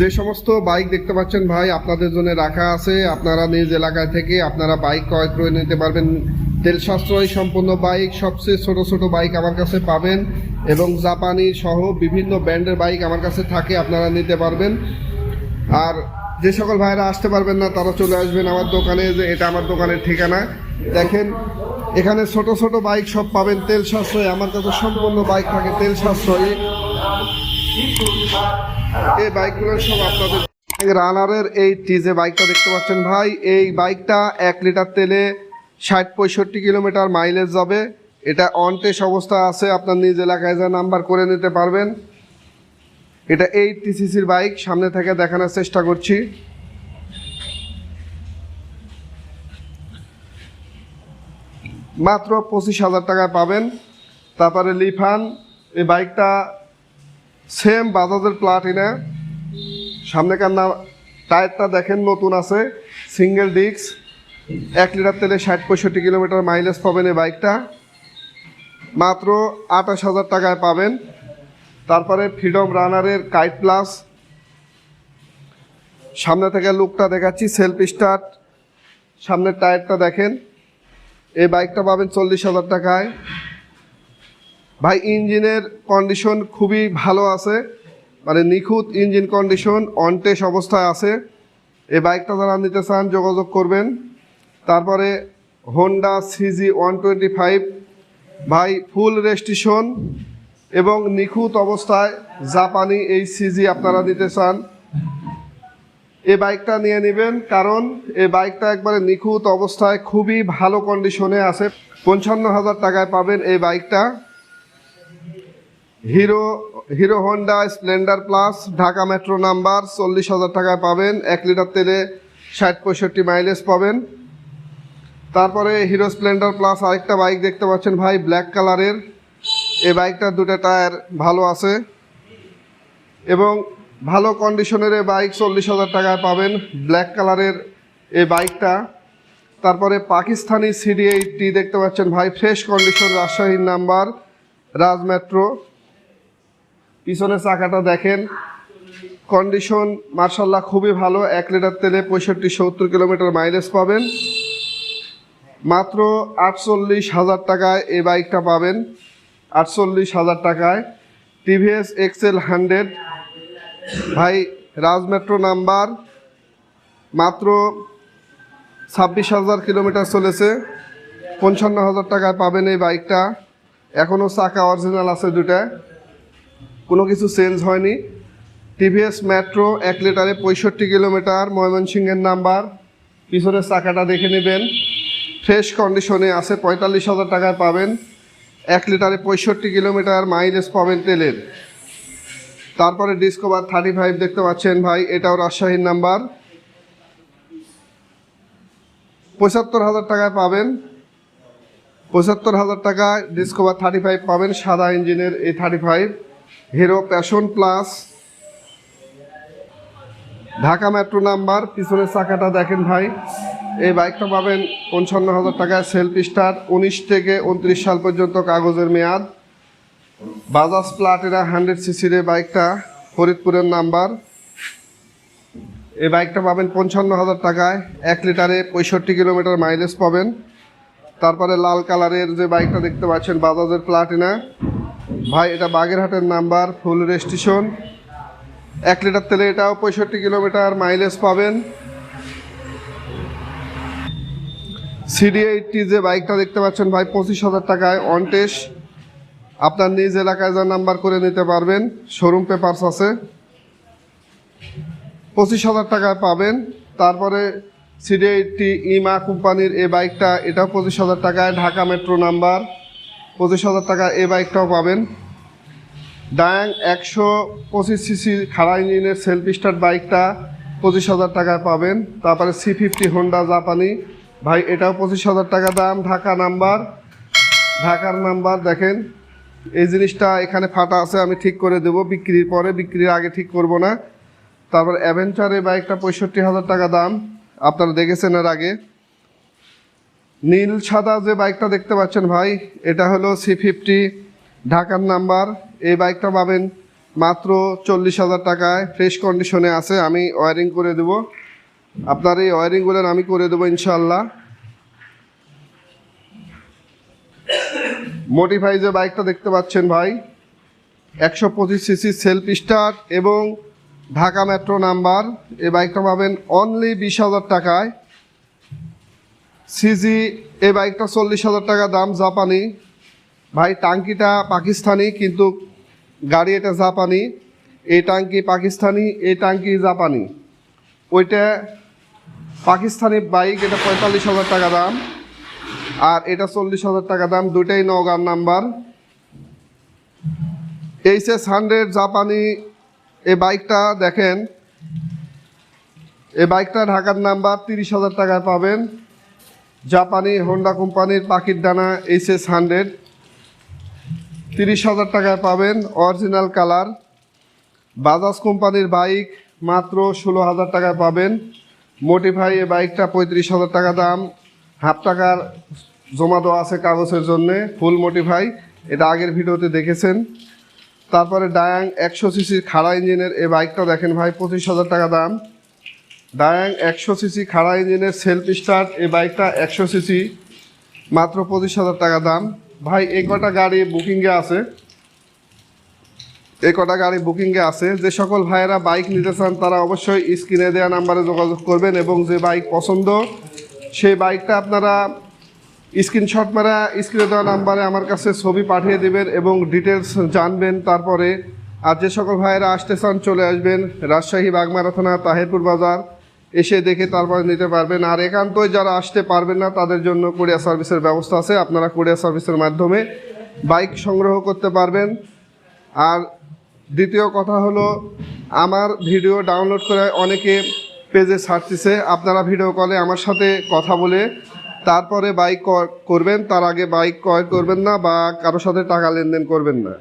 যে সমস্ত বাইক দেখতে পাচ্ছেন ভাই, আপনাদের জন্য রাখা আছে। আপনারা নিজ এলাকায় থেকে আপনারা বাইক ক্রয় করে নিতে পারবেন। তেল সাশ্রয় সম্পন্ন বাইক, সবচেয়ে ছোট ছোট বাইক আমার কাছে পাবেন এবং জাপানি সহ বিভিন্ন ব্র্যান্ডের বাইক আমার কাছে থাকে, আপনারা নিতে পারবেন। আর যে সকল ভাইরা আসতে পারবেন না, তারা চলে আসবেন আমার দোকানে, যে এটা আমার দোকানের ঠিকানা। দেখেন, এখানে ছোট ছোট বাইক সব পাবেন, তেল সাশ্রয়। আমার কাছে সম্পূর্ণ বাইক থাকে, তেল সাশ্রয়ী। এই বাইকগুলো সব আপনাদের রানারের এই টিজে বাইকটা দেখতে পাচ্ছেন ভাই। এই বাইকটা এক লিটার তেলে ষাট পঁয়ষট্টি কিলোমিটার মাইলেজ যাবে। এটা অন অবস্থা আছে, আপনার নিজ এলাকায় যা নাম্বার করে নিতে পারবেন। এটা এই টিসিসির বাইক, সামনে থেকে দেখানোর চেষ্টা করছি। মাত্র পঁচিশ হাজার টাকায় পাবেন। তারপরে লিফান, এই বাইকটা সেম বাজাজের প্লাটিনা সামনেকার না টায়ারটা দেখেন নতুন আছে সিঙ্গেল ডিস্ক এক লিটার তেলে ষাট পঁয়ষট্টি কিলোমিটার মাইলেজ পাবেন এই বাইকটা। মাত্র আঠাশ হাজার টাকায় পাবেন। তারপরে ফ্রিডম রানারের কাইট প্লাস সামনে থেকে লুকটা দেখাচ্ছি সেলফ স্টার্ট সামনের টায়ারটা দেখেন। এই বাইকটা পাবেন চল্লিশ হাজার টাকায়। ভাই, ইঞ্জিনের কন্ডিশন খুবই ভালো আছে। মানে নিখুঁত ইঞ্জিন কন্ডিশন অনটেস অবস্থায় আছে। এই বাইকটা যারা নিতে চান, যোগাযোগ করবেন। তারপরে Honda CG one twenty five ভাই ফুল রেজিস্ট্রেশন এবং নিখুঁত অবস্থায় জাপানি এই সিজি আপনারা নিতে চান। এই বাইকটা নিয়ে নেবেন কারণ এই বাইকটা একবারে নিখুঁত অবস্থায় খুবই ভালো কন্ডিশনে আছে। পঞ্চান্ন হাজার টাকায় পাবেন এই বাইকটা। Hero Hero Honda Splendor plus, Dhaka metro number, চল্লিশ হাজার টাকায় পাবেন। এক লিটার তেলে ষাট পঁয়ষট্টি মাইলেজ পাবেন। তারপরে হিরো স্প্লেন্ডার প্লাস আরেকটা বাইক দেখতে পাচ্ছেন ভাই, ব্ল্যাক কালারের। এই বাইকটার দুটো টায়ার ভালো আছে। এবং ভালো কন্ডিশনের এই বাইক চল্লিশ হাজার টাকায় পাবেন, ব্ল্যাক কালারের এই বাইকটা। তারপরে পাকিস্তানি সিডি এইটটি দেখতে পাচ্ছেন ভাই ফ্রেশ কন্ডিশন রাজশাহীর নাম্বার, রাজ মেট্রো। পিছনের চাকাটা দেখেন। কন্ডিশন মার্শাল্লাহ খুবই ভালো। এক লিটার তেলে পঁয়ষট্টি সত্তর কিলোমিটার মাইলেজ পাবেন। মাত্র আটচল্লিশ হাজার টাকায় এই বাইকটা পাবেন। আটচল্লিশ হাজার টাকায়। TVS XL hundred. ভাই রাজ মেট্রো নাম্বার মাত্র ছাব্বিশ হাজার কিলোমিটার চলেছে। পঞ্চান্ন হাজার টাকায় পাবেন এই বাইকটা। এখনও চাকা অরিজিনাল আছে দুটা কোনো কিছু চেঞ্জ হয়নি। টিভিএস মেট্রো এক লিটারে পঁয়ষট্টি কিলোমিটার, ময়মনসিংহের নাম্বার। পিছনের চাকাটা দেখে নেবেন। ফ্রেশ কন্ডিশনে আছে, পঁয়তাল্লিশ হাজার টাকায় পাবেন। এক লিটারে পঁয়ষট্টি কিলোমিটার মাইলেজ পাবেন তেলের। তারপরে ডিসকোভার থার্টি ফাইভ দেখতে পাচ্ছেন ভাই, এটাও রাজশাহীর নাম্বার। পঁচাত্তর হাজার টাকায় পাবেন। পঁচাত্তর হাজার টাকায় ডিসকোভার থার্টি ফাইভ পাবেন, সাদা ইঞ্জিনের এই thirty five Hero Passion plus Dhaka metro number, পিছনের চাকাটা দেখেন ভাই। এই বাইকটা পাবেন পঞ্চান্ন হাজার টাকায় সেলফ স্টার উনিশ থেকে উনত্রিশ সাল পর্যন্ত কাগজের মেয়াদ। বাজাজ প্লাটিনা হান্ড্রেড সিসির এই বাইকটা, ফরিদপুরের নাম্বার। এই বাইকটা পাবেন পঞ্চান্ন হাজার টাকায়, এক লিটারে পঁয়ষট্টি কিলোমিটার মাইলেজ পাবেন। তারপরে লাল কালারের যে বাইকটা দেখতে পাচ্ছেন বাজাজের প্লাটিনা ভাই, এটা বাগেরহাটের নাম্বার, ফুল রেজিস্ট্রেশন। এক লিটার তেলে এটাও পঁয়ষট্টি কিলোমিটার মাইলেজ পাবেন। সিডি এইটটি যে বাইকটা দেখতে পাচ্ছেন ভাই, পঁচিশ হাজার টাকায় অন টেস্ট আপনার নিজ এলাকায় যা নাম্বার করে নিতে পারবেন শোরুম পেপারস আছে। পঁচিশ হাজার টাকায় পাবেন। তারপরে সিডি এইটটি ইমা কোম্পানির এই বাইকটা, এটাও পঁচিশ হাজার টাকায়, ঢাকা মেট্রো নাম্বার। পঁচিশ হাজার টাকায় এই বাইকটাও পাবেন। ডায়াং একশো পঁচিশ সিসি খাড়া ইঞ্জিনের সেলফ স্টার্ট বাইকটা পঁচিশ হাজার টাকায় পাবেন। তারপরে সি ফিফটি হোন্ডা জাপানি। ভাই, এটাও পঁচিশ হাজার টাকা দাম, ঢাকা নাম্বার। ঢাকার নাম্বার দেখেন, এই জিনিসটা এখানে ফাটা আছে, আমি ঠিক করে দেব। বিক্রির পরে, বিক্রির আগে ঠিক করব না। তারপর অ্যাভেঞ্চার এই বাইকটা পঁয়ষট্টি হাজার টাকা দাম। আপনারা দেখেছেন এর আগে। নীল সাদা যে বাইকটা দেখতে পাচ্ছেন ভাই, এটা হলো সি ফিফটি ঢাকার নাম্বার। এই বাইকটা পাবেন মাত্র চল্লিশ হাজার টাকায়। ফ্রেশ কন্ডিশনে আছে, আমি ওয়ারিং করে দেব। আপনার এই ওয়ারিংগুলো আমি করে দেবো ইনশাল্লাহ মোটিফাই যে বাইকটা দেখতে পাচ্ছেন ভাই, একশো পঁচিশ সিসি সেলফ স্টার্ট এবং ঢাকা মেট্রো নাম্বার এই বাইকটা পাবেন অনলি বিশ হাজার টাকায়। সিজি এই বাইকটা চল্লিশ হাজার টাকা দাম, জাপানি। ভাই, টাঙ্কিটা পাকিস্তানি, কিন্তু গাড়ি এটা জাপানি। এই টাঙ্কি পাকিস্তানি এই টাঙ্কি জাপানি। ওইটা পাকিস্তানি বাইক, এটা পঁয়তাল্লিশ হাজার টাকা দাম। আর এটা চল্লিশ হাজার টাকা দাম দুটাই নগার নাম্বার। এইচ এস হান্ড্রেড জাপানি এই বাইকটা দেখেন। এই বাইকটা ঢাকার নাম্বার, তিরিশ হাজার টাকায় পাবেন। জাপানি হোন্ডা কোম্পানির পাখির ডানা এইচ এস হান্ড্রেড তিরিশ হাজার টাকায় পাবেন অরিজিনাল কালার। বাজাজ কোম্পানির বাইক মাত্র ষোলো হাজার টাকায় পাবেন। মোটিফাই এই বাইকটা পঁয়ত্রিশ হাজার টাকা দাম। হাফ টাকার জমা দেওয়া আছে কাগজের জন্যে ফুল মোটিফাই এটা আগের ভিডিওতে দেখেছেন। তারপরে ডায়াং একশো সিসির খাড়া ইঞ্জিনের এই বাইকটা দেখেন ভাই, পঁচিশ হাজার টাকা দাম। ডায়াং একশো সিসি খাড়া ইঞ্জিনের সেলফ স্টার্ট এই বাইকটা একশো সিসি, মাত্র পঁচিশ হাজার টাকা দাম। ভাই, এই কটা গাড়ি বুকিংয়ে আছে। এই কটা গাড়ি বুকিংয়ে আছে। যে সকল ভাইয়েরা বাইক নিতে চান, তারা অবশ্যই স্ক্রিনে দেওয়া নাম্বারে যোগাযোগ করবেন এবং যে বাইক পছন্দ, সেই বাইকটা আপনারা স্ক্রিনশট মারা স্ক্রিনে দেওয়া নাম্বারে আমার কাছে ছবি পাঠিয়ে দেবেন এবং ডিটেলস জানবেন তারপরে। আর যে সকল ভাইয়েরা আসতে চান, চলে আসবেন রাজশাহী বাগমারা থানা, তাহিরপুর বাজার। এসে দেখে তারপরে নিতে পারবেন। আর একান্তই যারা আসতে পারবেন না, তাদের জন্য কুরিয়ার সার্ভিসের ব্যবস্থা আছে। আপনারা কুরিয়ার সার্ভিসের মাধ্যমে বাইক সংগ্রহ করতে পারবেন। আর দ্বিতীয় কথা হলো, আমার ভিডিও ডাউনলোড করে অনেকে পেজে ছাড়তেছে আপনারা ভিডিও কলে আমার সাথে কথা বলে তারপরে বাইক করবেন। তার আগে বাইক ক্রয় করবেন না বা কারোর সাথে টাকা লেনদেন করবেন না।